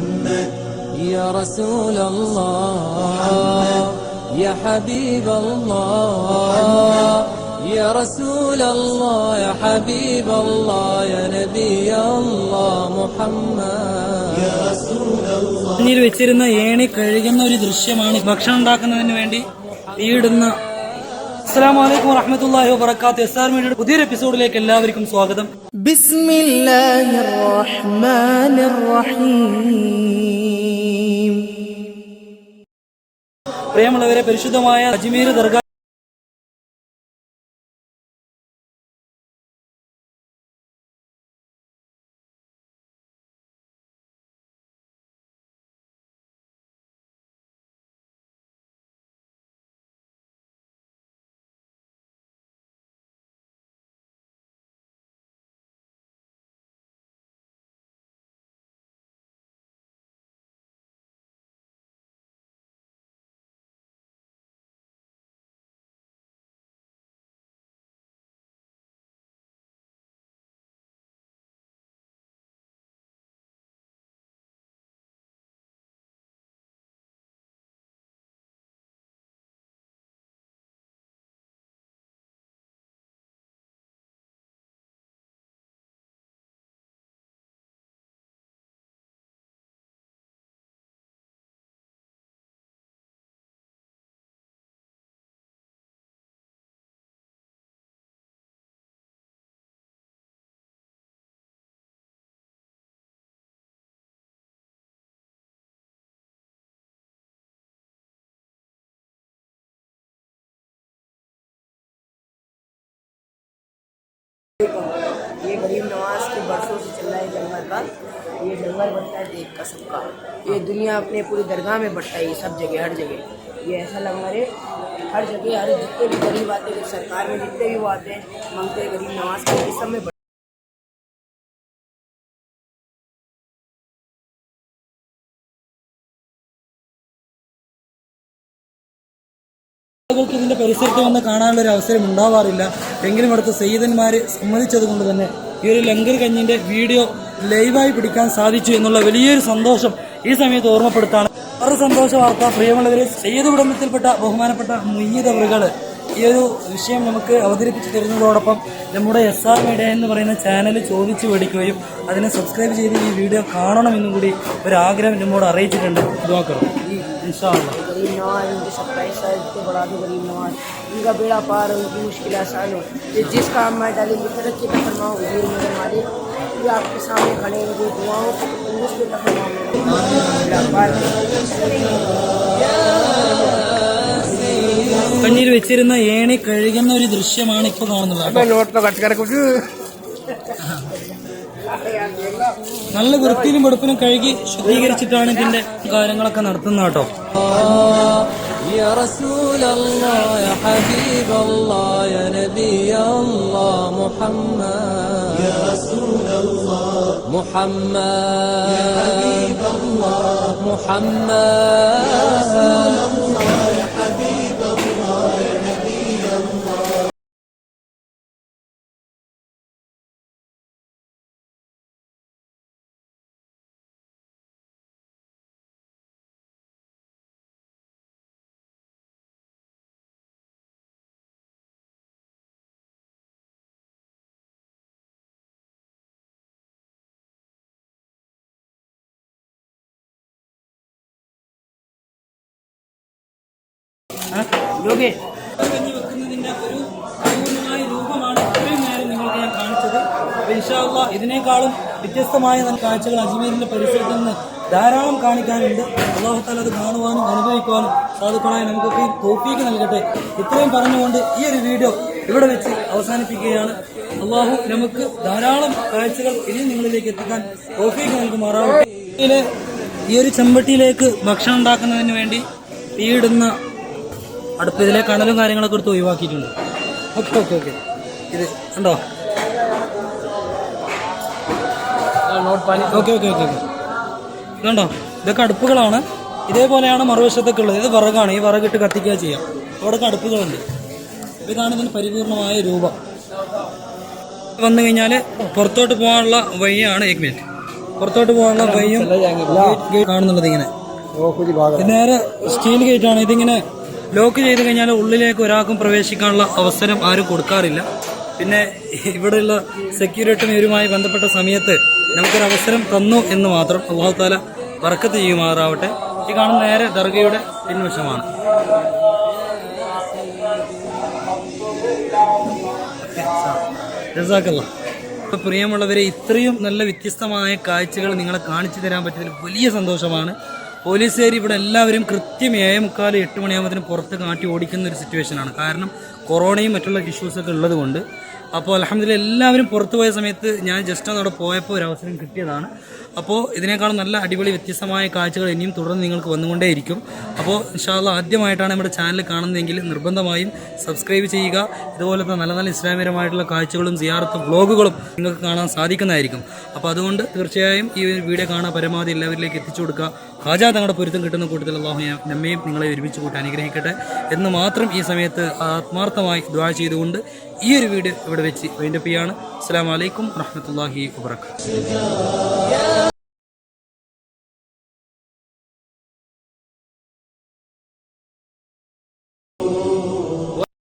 محمد يا رسول الله يا حبيب الله يا رسول الله يا حبيب الله يا نبي الله محمد يا رسول الله മുന്നിൽ വെച്ചിരുന്ന ഏണി കഴുകുന്ന ഒരു ദൃശ്യമാണ് ഭക്ഷണം ഉണ്ടാക്കുന്നതിന് വേണ്ടി തീയിടുന്ന അസ്സാം വലൈക്കും വറഹമത്തല്ലാഹി വബർക്കാത്ത് എസ് ആർ മീഡിയയുടെ പുതിയൊരു എപ്പിസോഡിലേക്ക് എല്ലാവർക്കും സ്വാഗതം. പ്രിയമുള്ളവരെ പരിശുദ്ധമായ അജ്മീർ ദർഗ ये गरीब नवाज के बरसों से चल रहा है जंगल का ये जंगल बनता है देख का सबका ये दुनिया अपने पूरी दरगाह में बढ़ता है ये सब जगह हर जगह ये ऐसा लंगर है हर जगह हर जितने भी गरीब आते हैं सरकार में जितने भी वो आते हैं मांगते हैं गरीब नवाज के ये सब में बढ़- ആളുകൾക്ക് ഇതിന്റെ പരിസരത്ത് വന്ന് കാണാനുള്ള ഒരു അവസരം ഉണ്ടാവാറില്ല എങ്കിലും ഇവിടുത്തെ സയ്യിദന്മാര് സമ്മതിച്ചത് കൊണ്ട് തന്നെ ഈ ഒരു ലങ്കർ കഞ്ഞിന്റെ വീഡിയോ ലൈവായി പിടിക്കാൻ സാധിച്ചു എന്നുള്ള വലിയൊരു സന്തോഷം ഈ സമയത്ത് ഓർമ്മപ്പെടുത്താണ്. വളരെ സന്തോഷ വാർത്ത. പ്രിയമുള്ളവരെ സയ്യിദ് കുടുംബത്തിൽപ്പെട്ട ബഹുമാനപ്പെട്ട മുയ്യതവറുകൾ ഈ ഒരു വിഷയം നമുക്ക് അവതരിപ്പിച്ച് തരുന്നതോടൊപ്പം നമ്മുടെ എസ് ആർ മീഡിയ എന്ന് പറയുന്ന ചാനൽ ചോദിച്ചു മേടിക്കുകയും അതിനെ സബ്സ്ക്രൈബ് ചെയ്ത് ഈ വീഡിയോ കാണണമെന്നും കൂടി ഒരു ആഗ്രഹം നമ്മോട് അറിയിച്ചിട്ടുണ്ട് നോക്കണം ഇൻഷാ അള്ളാ गरीब नवाज उनके सब पैसा इतने बढ़ा दो गरीब नवाज उनका बेड़ा पार हो उनकी मुश्किल आसान हो ये जिस काम में डालेंगे तरक्की का फरमाओ हुजूर मेरे मालिक ये आपके सामने खड़े हैं जो दुआओं को तंदुरुस्त का फरमाओ बेड़ा पार കണ്ണീര് വെച്ചിരുന്ന ഏണി കഴുകുന്ന ഒരു ദൃശ്യമാണ് ഇപ്പൊ കാണുന്നത്. നല്ല വൃത്തിയിലും വെടുപ്പിലും കഴുകി ശുദ്ധീകരിച്ചിട്ടാണ് ഇതിന്റെ കാര്യങ്ങളൊക്കെ നടത്തുന്നത് കേട്ടോ. يا رسول യോഗേ കഞ്ഞി ഒരു പൂർണമായ രൂപമാണ് ഇത്രയും നേരം നിങ്ങൾക്ക് ഞാൻ കാണിച്ചത്. അപ്പൊ ഇൻഷാ അള്ളാ ഇതിനേക്കാളും വ്യത്യസ്തമായ നല്ല കാഴ്ചകൾ അജ്മീറിന്റെ പരിസരത്ത് നിന്ന് ധാരാളം കാണിക്കാനുണ്ട്. അള്ളാഹുത്താൽ അത് കാണുവാനും അനുഭവിക്കുവാനും സാധുക്കളായ നമുക്കൊക്കെ തോപ്പിക്ക് നൽകട്ടെ. ഇത്രയും പറഞ്ഞുകൊണ്ട് ഈ ഒരു വീഡിയോ ഇവിടെ വെച്ച് അവസാനിപ്പിക്കുകയാണ്. അള്ളാഹു നമുക്ക് ധാരാളം കാഴ്ചകൾ ഇനിയും നിങ്ങളിലേക്ക് എത്തിക്കാൻ തോപ്പിക്ക് നൽകുമാറാവട്ടെ. ഈ ഒരു ചെമ്പട്ടിയിലേക്ക് ഭക്ഷണം ഉണ്ടാക്കുന്നതിന് വേണ്ടി തീയിടുന്ന അടുപ്പ് ഇതിലെ കണലും കാര്യങ്ങളൊക്കെ എടുത്ത് ഒഴിവാക്കിയിട്ടുണ്ട്. Okay okay okay. ഇത് ഉണ്ടോ ഓക്കെ ഓക്കെ ഓക്കെ ഓക്കെ. ഇതുണ്ടോ ഇതൊക്കെ അടുപ്പുകളാണ്. ഇതേപോലെയാണ് മറുവശത്തൊക്കെ ഉള്ളത്. ഇത് വിറകാണ്. ഈ വിറകിട്ട് കത്തിക്കുക ചെയ്യാം. അവിടെ അടുപ്പുകളുണ്ട്. ഇതാണ് ഇതിന് പരിപൂർണമായ രൂപം. വന്നു കഴിഞ്ഞാൽ പുറത്തോട്ട് പോകാനുള്ള വഴിയാണ് ഏക് മിനിറ്റ് പുറത്തോട്ട് പോകാനുള്ള വഴിയും ഗേറ്റ് കാണുന്നുള്ളത് ഇങ്ങനെ നേരെ സ്റ്റീൽ ഗേറ്റ് ആണ്. ഇതിങ്ങനെ ലോക്ക് ചെയ്ത് കഴിഞ്ഞാൽ ഉള്ളിലേക്ക് ഒരാൾക്കും പ്രവേശിക്കാനുള്ള അവസരം ആരും കൊടുക്കാറില്ല. പിന്നെ ഇവിടെയുള്ള സെക്യൂരിറ്റിയുമായി ബന്ധപ്പെട്ട സമയത്ത് നമുക്കൊരു അവസരം തന്നു എന്ന് മാത്രം അള്ളാഹു താല വർക്കത്ത് ചെയ്യുമാറാവട്ടെ. ഈ കാണുന്ന നേരെ ദർഗയുടെ പിൻവശമാണ്. ജസാക്കല്ലാ. പ്രിയമുള്ളവരെ ഇത്രയും നല്ല വ്യത്യസ്തമായ കാഴ്ചകൾ നിങ്ങളെ കാണിച്ചു തരാൻ പറ്റിയതിൽ വലിയ സന്തോഷമാണ്. പോലീസുകാർ ഇവിടെ എല്ലാവരും കൃത്യം ഏഴ് മുക്കാൽ എട്ട് മണിയാകുമ്പോൾ പുറത്ത് കാട്ടി ഓടിക്കുന്ന ഒരു സിറ്റുവേഷനാണ് കാരണം കൊറോണയും മറ്റുള്ള ഇഷ്യൂസൊക്കെ ഉള്ളത് കൊണ്ട്. അപ്പോൾ അലഹമ്മദില്ല എല്ലാവരും പുറത്തു പോയ സമയത്ത് ഞാൻ ജസ്റ്റ് ഒന്ന് അവിടെ പോയപ്പോൾ ഒരു അവസരം കിട്ടിയതാണ്. അപ്പോൾ ഇതിനേക്കാളും നല്ല അടിപൊളി വ്യത്യസ്തമായ കാഴ്ചകൾ ഇനിയും തുടർന്ന് നിങ്ങൾക്ക് വന്നുകൊണ്ടേയിരിക്കും. അപ്പോൾ ഇൻഷാല്ല ആദ്യമായിട്ടാണ് നമ്മുടെ ചാനൽ കാണുന്നതെങ്കിൽ നിർബന്ധമായും സബ്സ്ക്രൈബ് ചെയ്യുക. ഇതുപോലത്തെ നല്ല നല്ല ഇസ്ലാമികരമായിട്ടുള്ള കാഴ്ചകളും സിയാർത്ത വ്ളോഗുകളും നിങ്ങൾക്ക് കാണാൻ സാധിക്കുന്നതായിരിക്കും. അപ്പോൾ അതുകൊണ്ട് തീർച്ചയായും ഈ ഒരു വീഡിയോ കാണാൻ പരമാവധി എല്ലാവരിലേക്ക് എത്തിച്ചു കൊടുക്കുക. ഹാജാ തങ്ങളുടെ പൊരുത്തം കിട്ടുന്ന കൂട്ടത്തിൽ അള്ളാഹു നമ്മയും നിങ്ങളെ ഒരുമിച്ച് കൂട്ടി അനുഗ്രഹിക്കട്ടെ എന്ന് മാത്രം ഈ സമയത്ത് ആത്മാർത്ഥമായി ദ്വാ ചെയ്തുകൊണ്ട് ഈ ഒരു വീഡിയോ ഇവിടെ വെച്ച് വൈൻഡപ്പ് ചെയ്യാണ്. അസ്സാം വലൈക്കും വറഹമത്തല്ലാഹി വാബർക്കാത്തു